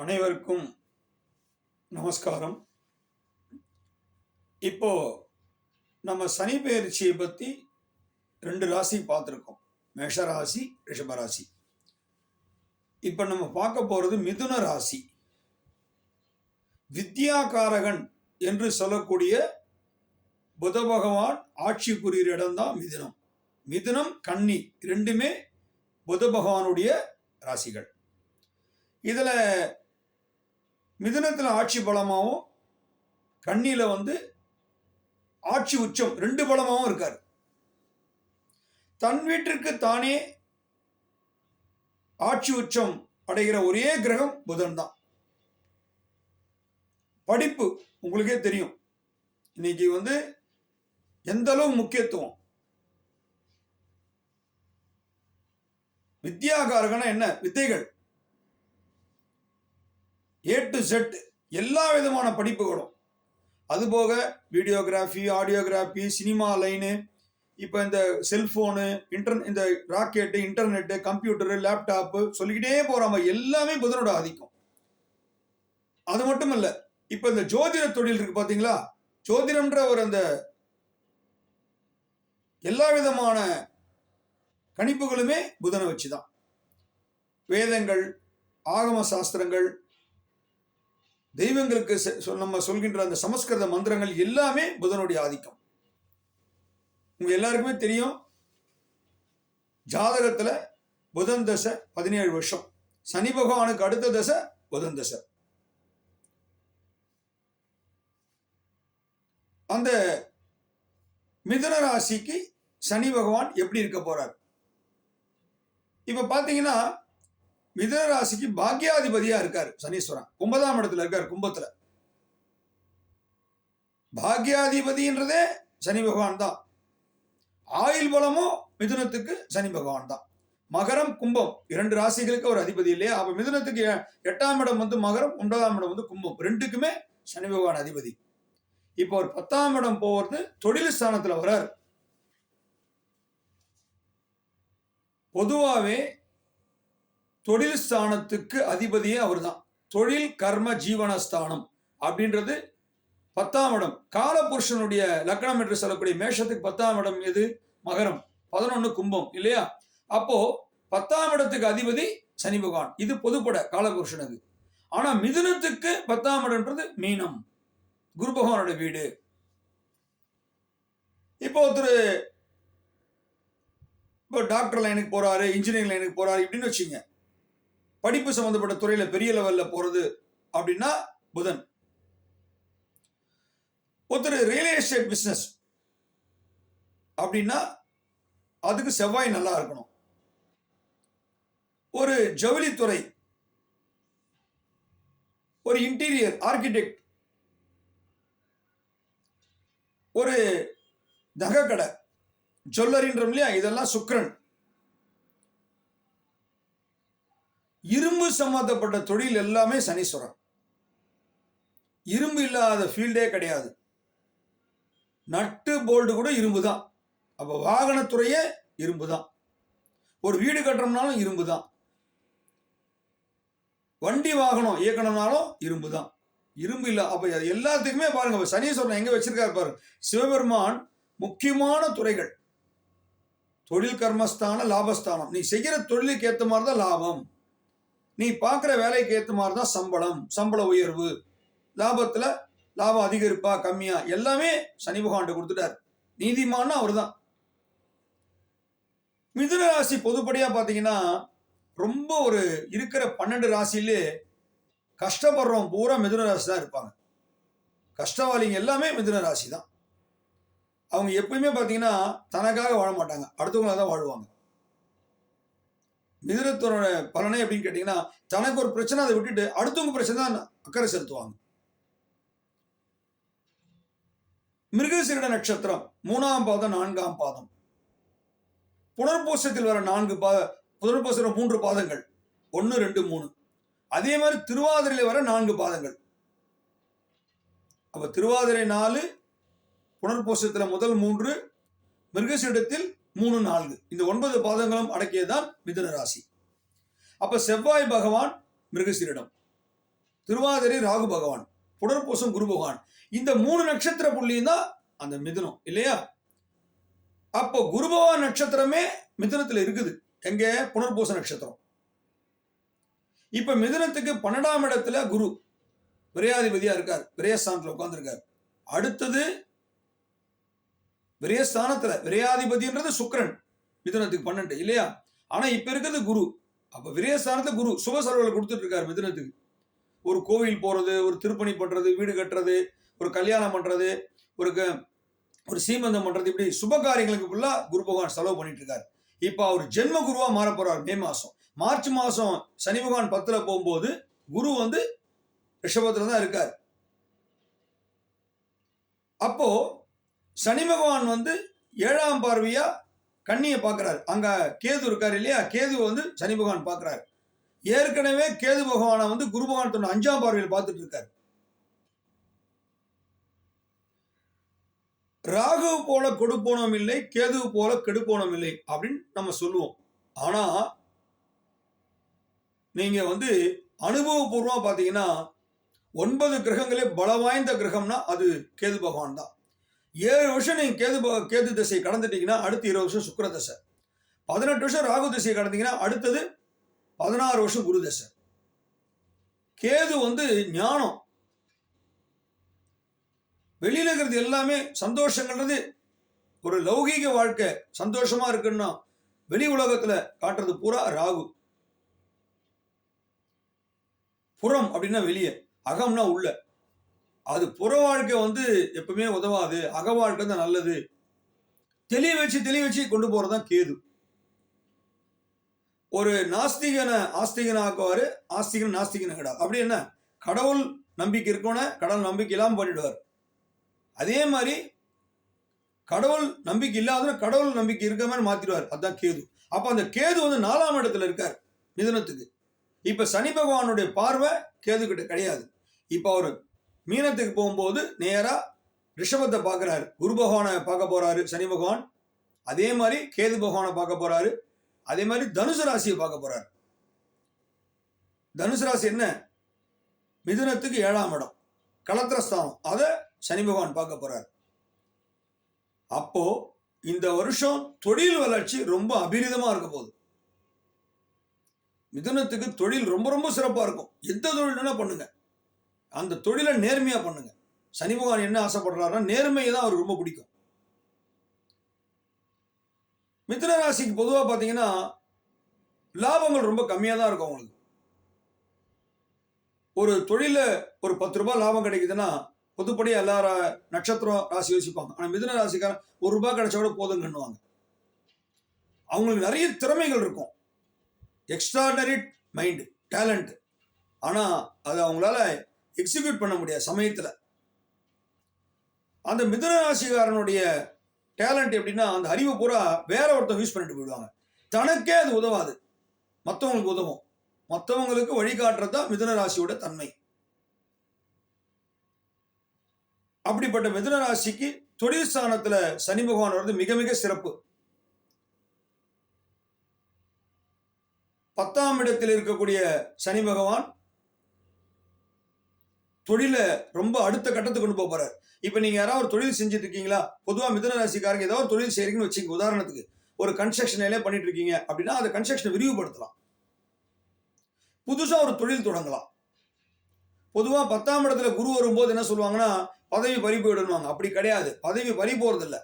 அனைவருக்கும் நமஸ்காரம். இப்போ நம்ம சனி பயிற்சியை பற்றி ரெண்டு ராசி பார்த்துருக்கோம். மேஷ ராசி இப்போ நம்ம பார்க்க போகிறது மிதுன ராசி. வித்யாகாரகன் என்று சொல்லக்கூடிய புத பகவான் ஆட்சி புரிகிற இடம்தான் மிதுனம். மிதுனம் கன்னி ரெண்டுமே புத பகவானுடைய ராசிகள். இதில் மிதுனத்தில் ஆட்சி பலமாகவும் கண்ணியில் வந்து ஆட்சி உச்சம் ரெண்டு பலமாகவும் இருக்கார். தன் வீட்டிற்கு தானே ஆட்சி உச்சம் அடைகிற ஒரே கிரகம் புதன் தான். படிப்பு உங்களுக்கே தெரியும். இன்னைக்கு வந்து எந்த அளவு முக்கியத்துவம்? வித்யாகாரகனா என்ன? வித்தைகள். ஏ டு செட் எல்லா விதமான படிப்புகளும். அதுபோக வீடியோகிராஃபி ஆடியோகிராஃபி சினிமா லைனு இப்போ இந்த செல்ஃபோனு இன்டர் இந்த ராக்கெட்டு இன்டர்நெட்டு கம்ப்யூட்டரு லேப்டாப்பு சொல்லிக்கிட்டே போகிறாம எல்லாமே புதனோட ஆதிக்கம். அது மட்டும் இல்லை இப்போ இந்த ஜோதிட தொழில் இருக்கு பார்த்தீங்களா ஜோதிடம்ன்ற ஒரு அந்த எல்லா விதமான கணிப்புகளுமே புதனை வச்சு தான் வேதங்கள் ஆகம சாஸ்திரங்கள் தெய்வங்களுக்கு நம்ம சொல்கின்ற அந்த சமஸ்கிருத மந்திரங்கள் எல்லாமே புதனுடைய ஆதிக்கம். உங்க எல்லாருக்குமே தெரியும் ஜாதகத்துல புதன் தசை பதினேழு வருஷம். சனி பகவானுக்கு அடுத்த தசை புதன் தசை. அந்த மிதுன ராசிக்கு சனி பகவான் எப்படி இருக்க போறார்? இப்ப பாத்தீங்கன்னா மிதுன ராசிக்கு பாக்யாதிபதியா இருக்காரு சனீஸ்வரன். ஒன்பதாம் இடத்துல இருக்கார் கும்பத்துல. பாக்யாதிபதின்றதே சனி பகவான் தான். ஆயுள் பலமும் மிதுனத்துக்கு சனி பகவான் தான். மகரம் கும்பம் இரண்டு ராசிகளுக்கு ஒரு அதிபதி இல்லையா? அப்ப மிதுனத்துக்கு எட்டாம் இடம் வந்து மகரம் ஒன்பதாம் இடம் வந்து கும்பம். ரெண்டுக்குமே சனி பகவான் அதிபதி. இப்போ ஒரு பத்தாம் இடம் போவது தொழில் ஸ்தானத்துல வர்றார். பொதுவாகவே தொழில் ஸ்தானத்துக்கு அதிபதியே அவர்தான். தொழில் கர்ம ஜீவனஸ்தானம் அப்படின்றது பத்தாம் இடம். காலபுருஷனுடைய லக்னம் என்று சொல்லக்கூடிய மேஷத்துக்கு பத்தாம் இடம் எது? மகரம். பதினொன்று கும்பம் இல்லையா? அப்போ பத்தாம் இடத்துக்கு அதிபதி சனி பகவான். இது பொதுப்பட காலபுருஷனுக்கு. ஆனால் மிதுனத்துக்கு பத்தாம் இடம்ன்றது மீனம். குரு பகவானோட வீடு. இப்போ ஒருத்தர் இப்போ டாக்டர் லைனுக்கு போகிறாரு இன்ஜினியரிங் லைனுக்கு போறாரு இப்படின்னு வச்சுங்க படிப்பு சம்பந்தப்பட்ட துறையில பெரிய லெவல்ல போறது அப்படின்னா புதன். ஒருத்தர் ரியல் எஸ்டேட் பிஸ்னஸ் அப்படின்னா அதுக்கு செவ்வாய் நல்லா இருக்கணும். ஒரு ஜவுளித்துறை ஒரு இன்டீரியர் ஆர்கிடெக்ட் ஒரு நகைக்கடை ஜுவல்லரின்றோம் இல்லையா? இதெல்லாம் சுக்ரன் இரும்பு சம்மந்தப்பட்ட தொழில் எல்லாமே சனீஸ்வரன் இரும்பு இல்லாத ஃபீல்டே கிடையாது. நட்டு போல்டு கூட இரும்பு தான் அப்போ வாகனத்துறையே இரும்பு தான் ஒரு வீடு கட்டுறோம்னாலும் இரும்பு தான் வண்டி வாகனம் இயக்கணும்னாலும் இரும்பு தான் இரும்பு இல்லை அப்போ அது எல்லாத்துக்குமே பாருங்க அப்ப சனீஸ்வரன் எங்கே வச்சிருக்காரு பாருங்க சிவபெருமான் முக்கியமான துறைகள். தொழில் கர்மஸ்தானம் லாபஸ்தானம். நீ செய்கிற தொழிலுக்கு ஏற்ற மாதிரி தான் லாபம். நீ பார்க்குற வேலைக்கு ஏற்ற மாதிரி தான் சம்பளம் சம்பள உயர்வு லாபத்தில் லாபம் அதிகரிப்பா கம்மியா எல்லாமே சனி பகவான்கிட்ட கொடுத்துட்டார். நீதிமான்னு அவர் தான் மிதுன ராசி பொதுப்படியாக பார்த்தீங்கன்னா ரொம்ப ஒரு இருக்கிற பன்னெண்டு ராசியிலே கஷ்டப்படுறவங்க பூரா மிதுன ராசி தான் இருப்பாங்க. கஷ்டவாளிங்க எல்லாமே மிதுன ராசி தான் அவங்க எப்பயுமே பார்த்தீங்கன்னா தனக்காக வாழ மாட்டாங்க. அடுத்தவங்களாக தான் வாழ்வாங்க. மிதுனத்தோட பலனை அப்படின்னு கேட்டிங்கன்னா தனக்கு ஒரு பிரச்சனை அதை விட்டுட்டு அடுத்தவங்க பிரச்சனை தான் அக்கறை செலுத்துவாங்க. மிருகசீரட நட்சத்திரம் மூணாம் பாதம் நான்காம் பாதம். புனர்போஷத்தில் வர நான்கு பாத புனர்போஷத்தில் மூன்று பாதங்கள். ஒன்று ரெண்டு மூணு. அதே மாதிரி திருவாதிரையில் வர நான்கு பாதங்கள். அப்ப திருவாதிரை நாலு புனர்போஷத்தில் முதல் மூன்று மிருகசீடத்தில் மூணு நான்கு. இந்த ஒன்பது பாதங்களும் அடக்கியதுதான் மிதுன ராசி. அப்ப செவ்வாய் பகவான் மிருகசீரிடம். திருவாதிரை ராகு பகவான் புனர்பூசம் குரு பகவான். இந்த மூணு நட்சத்திர புள்ளியும் தான் அந்த மிதுனம் இல்லையா? அப்போ குரு பகவான் நட்சத்திரமே மிதுனத்துல இருக்குது. எங்க? புனர்பூச நட்சத்திரம். இப்ப மிதுனத்துக்கு பன்னெண்டாம் இடத்துல குரு விரையாதிபதியா இருக்கார். விரயஸ்தானத்துல உட்காந்துருக்கார் அடுத்தது விரயஸ்தானத்துல விரயாதிபதின்றது சுக்கரன். மிதுனத்துக்கு பன்னெண்டு இல்லையா? ஆனா இப்ப இருக்கிறது குரு. அப்ப விரயஸ்தானத்துல குரு சுப செலவுகளை கொடுத்துட்டு இருக்காரு மிதுனத்துக்கு. ஒரு கோவில் போறது ஒரு திருப்பணி பண்றது வீடு கட்டுறது ஒரு கல்யாணம் பண்றது ஒரு க- ஒரு சீமந்தம் பண்றது இப்படி சுப காரியங்களுக்கு ஃபுல்லா குரு பகவான் செலவு பண்ணிட்டு இருக்காரு. இப்ப அவர் ஜென்ம குருவா மாற போறார் மே மாசம். மார்ச் மாசம் சனி பகவான் பத்துல போகும்போது குரு வந்து ரிஷபத்துல தான் இருக்கார். அப்போ சனி பகவான் வந்து ஏழாம் பார்வையா கண்ணியை பார்க்குறாரு. அங்க கேது இருக்காரு இல்லையா? கேது வந்து சனி பகவான் பார்க்கறாரு. ஏற்கனவே கேது பகவானை வந்து குரு பகவான் தன்னோட அஞ்சாம் பார்வையில் பார்த்துட்டு இருக்காரு. ராகு போல கொடுப்போனும் இல்லை கேது போல கெடுப்போனும் இல்லை அப்படின்னு நம்ம சொல்லுவோம். ஆனா நீங்க வந்து அனுபவபூர்வமா பாத்தீங்கன்னா ஒன்பது கிரகங்களே பல வாய்ந்த கிரகம்னா அது கேது பகவான் தான். ஏழு வருஷம் நீங்க கேது கேது திசையை கடந்துட்டீங்கன்னா அடுத்து இருபது வருஷம் சுக்கர தசை. பதினெட்டு வருஷம் ராகு திசையை கடந்தீங்கன்னா அடுத்தது பதினாறு வருஷம் குரு தசை. கேது வந்து ஞானம். வெளியில் இருக்கிறது எல்லாமே சந்தோஷங்கிறது ஒரு லௌகீக வாழ்க்கை. சந்தோஷமா இருக்குன்னா வெளி உலகத்துல காட்டுறது பூரா ராகு. புறம் அப்படின்னா வெளியே அகம்னா உள்ள. அது புற வாழ்க்கை வந்து எப்பவுமே உதவாது. அக வாழ்க்கை தான் நல்லது. தெளிய வச்சு தெளிய வச்சு கொண்டு போறதுதான் கேது. ஒரு நாஸ்திகனை ஆஸ்திகனை ஆக்குவார் ஆஸ்திகன் நாஸ்திகன் கிடா அப்படி என்ன? கடவுள் நம்பிக்கை இருக்கவன கடவுள் நம்பிக்கை இல்லாமல் பண்ணிடுவார் அதே மாதிரி கடவுள் நம்பிக்கை இல்லாதவன கடவுள் நம்பிக்கை இருக்க மாதிரி மாத்திடுவார். அதான் கேது. அப்போ அந்த கேது வந்து நாலாம் இடத்துல இருக்கார் மிதனத்துக்கு. இப்போ சனி பகவானுடைய பார்வை கேது கிட்ட கிடையாது. இப்போ அவர் மீனத்துக்கு போகும்போது நேரா ரிஷபத்தை பார்க்கறாரு. குரு பகவானை பார்க்க போறாரு சனி பகவான். அதே மாதிரி கேது பகவானை பார்க்க போறாரு. அதே மாதிரி தனுசு ராசியை பார்க்க போறாரு. தனுசு ராசி என்ன? மிதுனத்துக்கு ஏழாம் இடம். கலத்திரஸ்தானம். அதை சனி பகவான் பார்க்க போகிறார் அப்போ இந்த வருஷம் தொழில் வளர்ச்சி ரொம்ப அபிரிதமாக இருக்க போகுது. மிதுனத்துக்கு தொழில் ரொம்ப ரொம்ப சிறப்பா இருக்கும். எந்த தொழில் என்ன பண்ணுங்க. அந்த தொழிலை நேர்மையாக பண்ணுங்க. சனி பகவான் என்ன ஆசைப்படுறாருன்னா நேர்மையை தான் அவருக்கு ரொம்ப பிடிக்கும். மிதுன ராசிக்கு பொதுவாக பார்த்தீங்கன்னா லாபங்கள் ரொம்ப கம்மியாக தான் இருக்கும் அவங்களுக்கு. ஒரு தொழிலில் ஒரு பத்து ரூபாய் லாபம் கிடைக்குதுன்னா பொதுப்படியாக எல்லா நட்சத்திரம் ராசி யோசிப்பாங்க. ஆனால் மிதுன ராசிக்காரன் ஒரு ரூபாய் கிடைச்சா கூட போதுங்கன்னுவாங்க. அவங்களுக்கு நிறைய திறமைகள் இருக்கும். எக்ஸ்ட்ராடனரி மைண்டு டேலண்ட் ஆனால் அதை அவங்களால எக்ஸிக்யூட் பண்ண முடியாது சமயத்தில். அந்த மிதனராசிகாரனுடைய டேலண்ட் எப்படின்னா அந்த அறிவு பூரா வேற ஒருத்தவங்க யூஸ் பண்ணிட்டு போயிடுவாங்க. தனக்கே அது உதவாது. மற்றவங்களுக்கு உதவும். மற்றவங்களுக்கு வழிகாட்டுறது தான் மிதனராசியோட தன்மை. அப்படிப்பட்ட மிதுன ராசிக்கு தொழில் ஸ்தானத்தில் சனி பகவான் வருது மிக மிக சிறப்பு. பத்தாம் இடத்தில் இருக்கக்கூடிய சனி பகவான் தொழிலை ரொம்ப அடுத்த கட்டத்துக்கு கொண்டு போக போறாரு. இப்போ நீங்கள் யாராவது ஒரு தொழில் செஞ்சுட்டு இருக்கீங்களா பொதுவாக மிதன ராசிக்காரங்க ஏதாவது ஒரு தொழில் செய்கிறீங்கன்னு வச்சுங்க உதாரணத்துக்கு ஒரு கன்ஸ்ட்ரக்ஷன் வேலையை பண்ணிட்டு இருக்கீங்க அப்படின்னா அந்த கன்ஸ்ட்ரக்ஷனை விரிவுபடுத்தலாம். புதுசாக ஒரு தொழில் தொடங்கலாம். பொதுவாக பத்தாம் இடத்துல குரு வரும்போது என்ன சொல்லுவாங்கன்னா பதவி பறி போயிடுவாங்க அப்படி கிடையாது. பதவி பறி போகிறதில்ல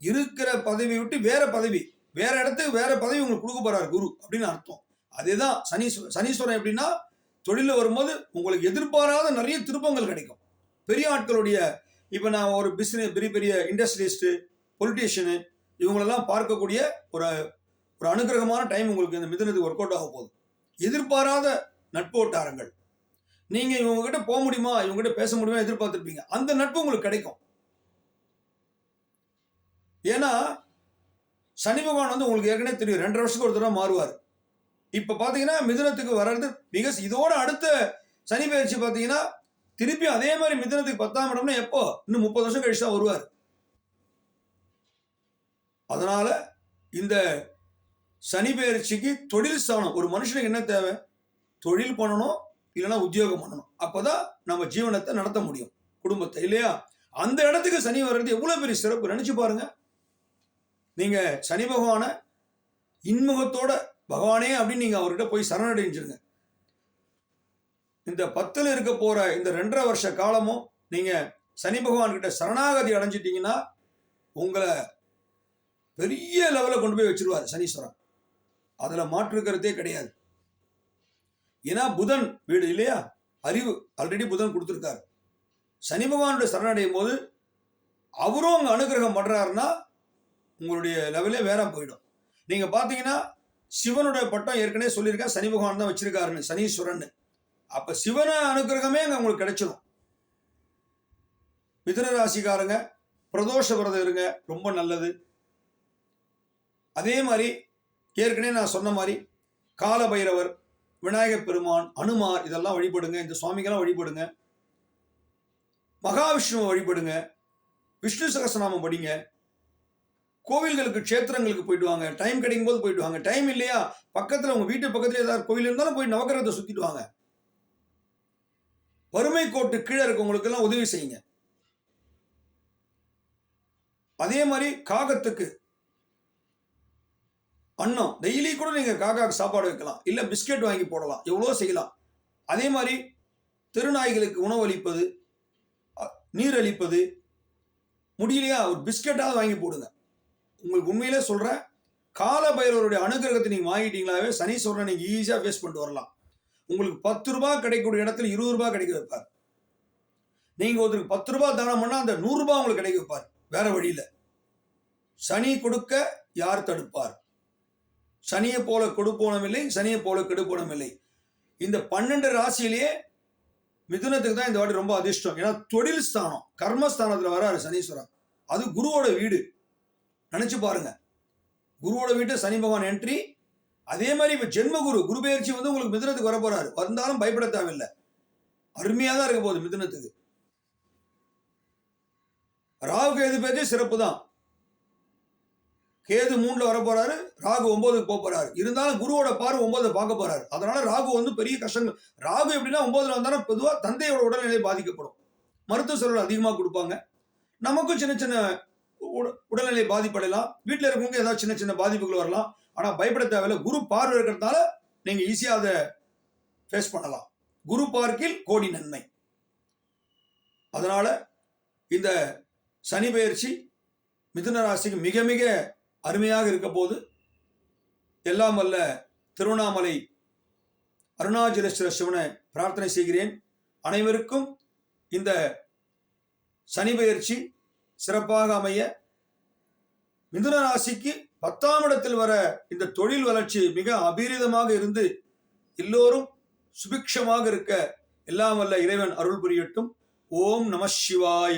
இருக்கிற பதவி விட்டு வேற பதவி வேற இடத்துக்கு வேற பதவி உங்களுக்கு கொடுக்க போறாரு குரு அப்படின்னு அர்த்தம். அதேதான் சனீஸ்வரன் சனீஸ்வரன் எப்படின்னா தொழிலில் வரும்போது உங்களுக்கு எதிர்பாராத நிறைய திருப்பங்கள் கிடைக்கும். பெரிய ஆட்களுடைய இப்போ நான் ஒரு பிஸ்னஸ் பெரிய பெரிய இண்டஸ்ட்ரியலிஸ்ட்டு பொலிட்டீஷியனு இவங்களெல்லாம் பார்க்கக்கூடிய ஒரு ஒரு அனுகிரகமான டைம் உங்களுக்கு இந்த மிதனத்துக்கு ஒர்க் அவுட் ஆக போகுது. எதிர்பாராத நட்பு வட்டாரங்கள் நீங்கள் இவங்ககிட்ட போக முடியுமா? இவங்ககிட்ட பேச முடியுமா? எதிர்பார்த்திருப்பீங்க. அந்த நட்பு உங்களுக்கு கிடைக்கும். ஏன்னா சனி பகவான் வந்து உங்களுக்கு ஏற்கனவே தெரியும். ரெண்டரை வருஷத்துக்கு ஒரு தடவை மாறுவார். இப்ப பாத்தீங்கன்னா மிதுனத்துக்கு வர்றது மிக இதோட அடுத்த சனி பயிற்சி பாத்தீங்கன்னா திருப்பி அதே மாதிரி மிதுனத்துக்கு பத்தாம் இடம்னா எப்போ? இன்னும் முப்பது வருஷம் கழிச்சு தான் வருவார். அதனால இந்த சனி பயிற்சிக்கு தொழில் ஸ்தானம் ஒரு மனுஷனுக்கு என்ன தேவை? தொழில் பண்ணணும் இல்லைன்னா உத்தியோகம் பண்ணணும். அப்போதான் நம்ம ஜீவனத்தை நடத்த முடியும். குடும்பத்தை இல்லையா? அந்த இடத்துக்கு சனி வர்றது எவ்வளோ பெரிய சிறப்பு? நினச்சி பாருங்க. நீங்கள் சனி பகவானை இன்முகத்தோட பகவானே அப்படின்னு நீங்கள் அவர்கிட்ட போய் சரணடைஞ்சிருங்க. இந்த பத்தில் இருக்க போகிற இந்த ரெண்டரை வருஷ காலமும் நீங்கள் சனி பகவான்கிட்ட சரணாகதி அடைஞ்சிட்டிங்கன்னா உங்களை பெரிய லெவலில் கொண்டு போய் வச்சிருவார் சனீஸ்வரன். அதில் மாற்றுக்கிறதே கிடையாது. ஏன்னா புதன் வீடு இல்லையா? அறிவு. ஆல்ரெடி புதன் கொடுத்துருக்காரு. சனி பகவானுடைய சரணடையும் போது அவரும் அங்கே அனுகிரகம் பண்ணுறாருன்னா உங்களுடைய லெவலே வேற போயிடும். நீங்கள் பார்த்தீங்கன்னா சிவனுடைய பட்டம் ஏற்கனவே சொல்லியிருக்கேன் சனி பகவான் தான் வச்சிருக்காருன்னு சனீஸ்வரன் அப்போ சிவன அனுகிரகமே அங்கே உங்களுக்கு கிடைச்சிடும் மிதுன ராசிக்காரங்க பிரதோஷ விரதம் இருங்க ரொம்ப நல்லது. அதே மாதிரி ஏற்கனவே நான் சொன்ன மாதிரி காலபைரவர் விநாயகர் பெருமான் அனுமார் இதெல்லாம் வழிபடுங்க இந்த சுவாமிக்கெல்லாம் வழிபடுங்க. மகாவிஷ்ணுவை வழிபடுங்க. விஷ்ணு சகசநாமம் படிங்க. கோவில்களுக்கு க்ஷேத்திரங்களுக்கு போயிட்டு வாங்க. டைம் கிடைக்கும் போது போயிட்டு வாங்க. டைம் இல்லையா? பக்கத்தில் உங்கள் வீட்டு பக்கத்தில் ஏதாவது கோவில் இருந்தாலும் போய் நவக்கிரகத்தை சுற்றிடுவாங்க வாங்க. வறுமை கோட்டு கீழே இருக்கவங்களுக்கு எல்லாம் உதவி செய்யுங்க. அதே மாதிரி காகத்துக்கு. அன்னம். டெய்லி கூட நீங்கள் காக்காவுக்கு சாப்பாடு வைக்கலாம். இல்லை பிஸ்கெட் வாங்கி போடலாம். எவ்வளோ செய்யலாம். அதே மாதிரி தெருநாய்களுக்கு உணவு அளிப்பது நீர் அளிப்பது முடியலையா? ஒரு பிஸ்கெட்டாவது வாங்கி போடுங்க. உங்களுக்கு உண்மையிலே சொல்கிறேன் கால பைரவருடைய அனுகிரகத்தை நீங்கள் வாங்கிட்டீங்களாவே சனீஸ்வரனை நீங்கள் ஈஸியாக ஃபேஸ் பண்ணிட்டு வரலாம். உங்களுக்கு பத்து ரூபா கிடைக்கக்கூடிய இடத்துல இருபது ரூபா கிடைக்க வைப்பார். நீங்கள் ஒருத்தருக்கு பத்து ரூபா தானம் பண்ணால் அந்த நூறுரூபா உங்களுக்கு கிடைக்க வைப்பார். வேற வழியில. சனி கொடுக்க யார் தடுப்பார்? சனியை போல கொடுப்போனம் இல்லை சனியை போல கெடுப்போனம் இல்லை. இந்த பன்னெண்டு ராசியிலேயே மிதுனத்துக்கு தான் இந்த வாட்டி ரொம்ப அதிர்ஷ்டம். ஏன்னா தொழில் ஸ்தானம் கர்மஸ்தானத்தில் வராரு சனீஸ்வரன். அது குருவோட வீடு. நினச்சி பாருங்க. குருவோட வீட்டு சனி பகவான் என்ட்ரி அதே மாதிரி இப்போ ஜென்ம குரு குரு பயிற்சி வந்து உங்களுக்கு மிதுனத்துக்கு வர போகிறாரு வந்தாலும் பயப்பட தேவையில்லை. அருமையாக தான் இருக்க போகுது மிதுனத்துக்கு. ராகு கேது பேச்சு சிறப்பு தான். கேது மூணில் வர ராகு ஒன்பதுக்கு போக போகிறாரு இருந்தாலும் குருவோட பார்வை ஒன்பதை பார்க்க போறாரு. அதனால ராகு வந்து பெரிய கஷ்டங்கள். ராகு எப்படின்னா ஒன்பதுல வந்தாலும் பொதுவாக தந்தையோட உடல்நிலை பாதிக்கப்படும். மருத்துவ செலவு அதிகமாக கொடுப்பாங்க. நமக்கும் சின்ன சின்ன உடல்நிலை பாதிப்படையலாம். வீட்டில் இருக்கவங்க ஏதாவது சின்ன சின்ன பாதிப்புகள் வரலாம். ஆனால் பயப்பட தேவையில்ல. குரு பார்வை இருக்கிறதால நீங்கள் ஈஸியாக அதை ஃபேஸ் பண்ணலாம். குரு பார்க்கில் கோடி நன்மை. அதனால் இந்த சனி பயிற்சி மிதுன ராசிக்கு மிக மிக அருமையாக இருக்க போது எல்லாம் வல்ல திருவண்ணாமலை அருணாச்சலேஸ்வர சிவனை பிரார்த்தனை செய்கிறேன். அனைவருக்கும் இந்த சனி பயிற்சி சிறப்பாக அமைய மிதுன ராசிக்கு பத்தாம் இடத்தில் வர இந்த தொழில் வளர்ச்சி மிக அபீரிதமாக இருந்து எல்லோரும் சுபிக்ஷமாக இருக்க எல்லாம் வல்ல இறைவன் அருள் புரியட்டும். ஓம் நம சிவாய.